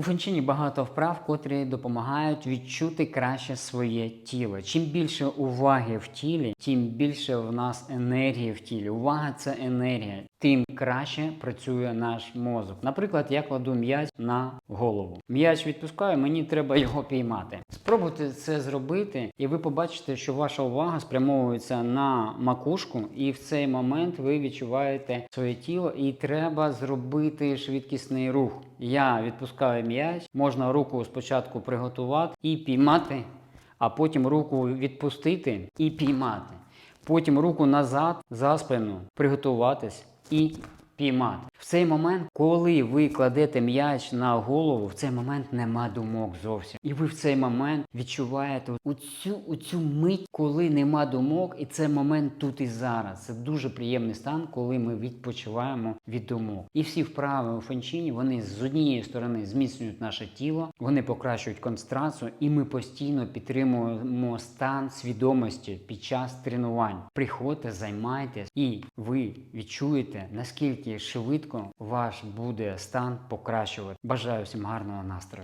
У фенчині багато вправ, котрі допомагають відчути краще своє тіло. Чим більше уваги в тілі, тим більше в нас енергії в тілі. Увага це енергія. Тим краще працює наш мозок. Наприклад, я кладу м'яч на голову. М'яч відпускаю, мені треба його піймати. Спробуйте це зробити, і ви побачите, що ваша увага спрямовується на макушку, і в цей момент ви відчуваєте своє тіло, і треба зробити швидкісний рух. Я відпускаю м'яч, можна руку спочатку приготувати і піймати, а потім руку відпустити і піймати. Потім руку назад за спину, приготуватись і піймати. Цей момент, коли ви кладете м'яч на голову, в цей момент нема думок зовсім. І ви в цей момент відчуваєте оцю, оцю мить, коли нема думок, і це момент тут і зараз. Це дуже приємний стан, коли ми відпочиваємо від думок. І всі вправи у фенчині вони з однієї сторони зміцнюють наше тіло, вони покращують концентрацію, і ми постійно підтримуємо стан свідомості під час тренувань. Приходьте, займайтесь, і ви відчуєте наскільки швидко ваш буде стан покращувати. Бажаю всім гарного настрою.